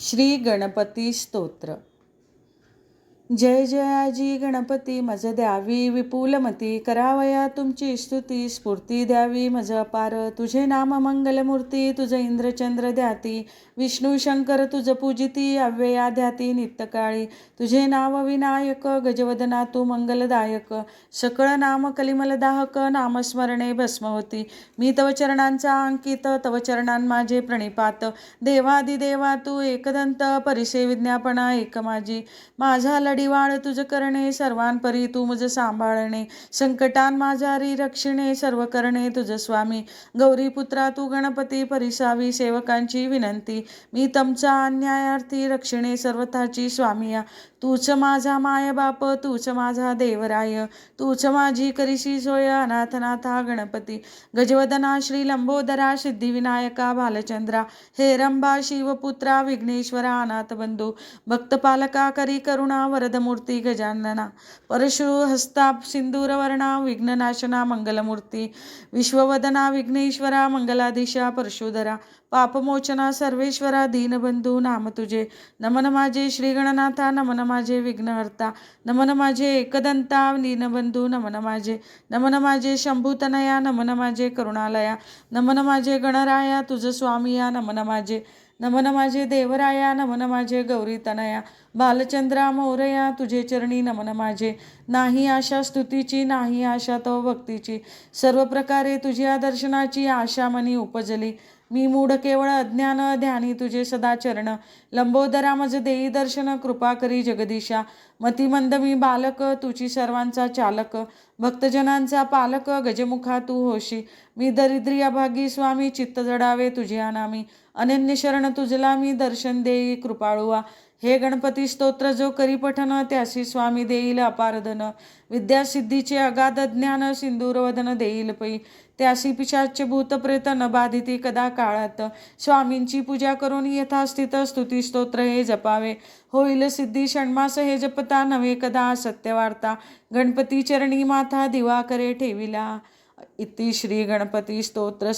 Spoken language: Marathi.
श्री गणपती स्तोत्र. जय जयाजी गणपती मज द्यावी विपुलमती करावया तुमची स्तुती स्फूर्ती द्यावी मज अपार. तुझे नाम मंगलमूर्ती तुझं इंद्रचंद्र द्याती. विष्णू शंकर तुझ पूजिती अव्यया ध्याती नित्यकाळी. तुझे नाव विनायक गजवदना तू मंगलदायक. सकळ नाम कलिमलदाहक नामस्मरणे भस्म होती मी तव चरणांचा अंकित तव चरणां माझे प्रणिपात. देवादिदेवा तू एकदंत परिसे विज्ञापना एक माझी. माझा लढीवाळ तुझ करणे सर्वांपरी तू मुझ सांभाळणे. संकटान माझारी रक्षिणे सर्व करणे तुझ स्वामी. गौरीपुत्रा तू गणपती परिसावी सेवकांची विनंती. मी तमचा अन्यायार्थी रक्षिणे सर्वथाची स्वामिया. तूच माझा माय बाप तूच माझा देवराय. तूच माझी करिशी सोय अनाथनाथा गणपती. गजवदना श्री लंबोदरा सिद्धिविनायका बालचंद्रा. हेरंबा शिवपुत्रा विघ्नेश्वरा अनाथ बंधू भक्तपालका करी करुणा वर वरदमूर्ती गजानना परशु हस्ता सिंदूरवर्णा विघ्ननाशना मंगलमूर्ती विश्ववदना विघ्नेश्वरा मंगलाधीशा परशुधरा पापमोचना सर्वेश्वरा दीनबंधू नाम तुझे नमन माझे श्रीगणनाथा नमन माझे विघ्नहर्ता नमन माझे एकदंता दीनबंधू नमन माझे नमन माझे शंभूतनया नमन माझे करुणालया नमन माझे गणराया तुझ स्वामिया नमन माझे नमन माझे देवराया नमन माझे गौरीतनया बालचंद्रा मोरया तुझे चरणी नमन माझे. नाही आशा स्तुतीची नाही आशा तो भक्तीची. सर्व प्रकारे तुझ्या दर्शनाची आशा मनी उपजली. मी मूढ केवळ अज्ञान ध्यानी तुझे सदा चरण. लंबोदरा मज देई दर्शन कृपा करी जगदीशा. मतिमंद मी बालक तुझी सर्वांचा चालक. भक्तजनांचा पालक गजमुखा तू होशी. मी दरिद्री अभागी स्वामी चित्त जडावे तुझ्या नामी अनन्य शरण तुझला मी दर्शन देई कृपाळुवा. हे गणपती स्तोत्र जो करी पठन त्यासी स्वामी देईल अपारधन विद्यासिद्धीचे अगाध ज्ञान सिंदूरवदन देईल पै. त्यासी पिशाच्य भूतप्रेत न बाधिती कदा काळात. स्वामींची पूजा करून यथास्थित स्तुती स्तोत्र हे जपावे. होईल सिद्धी षण्मास हे जपता नव्हे कदा सत्यवार्ता. गणपती चरणी माथा दिवा करे ठेविला. इति श्री गणपती स्तोत्र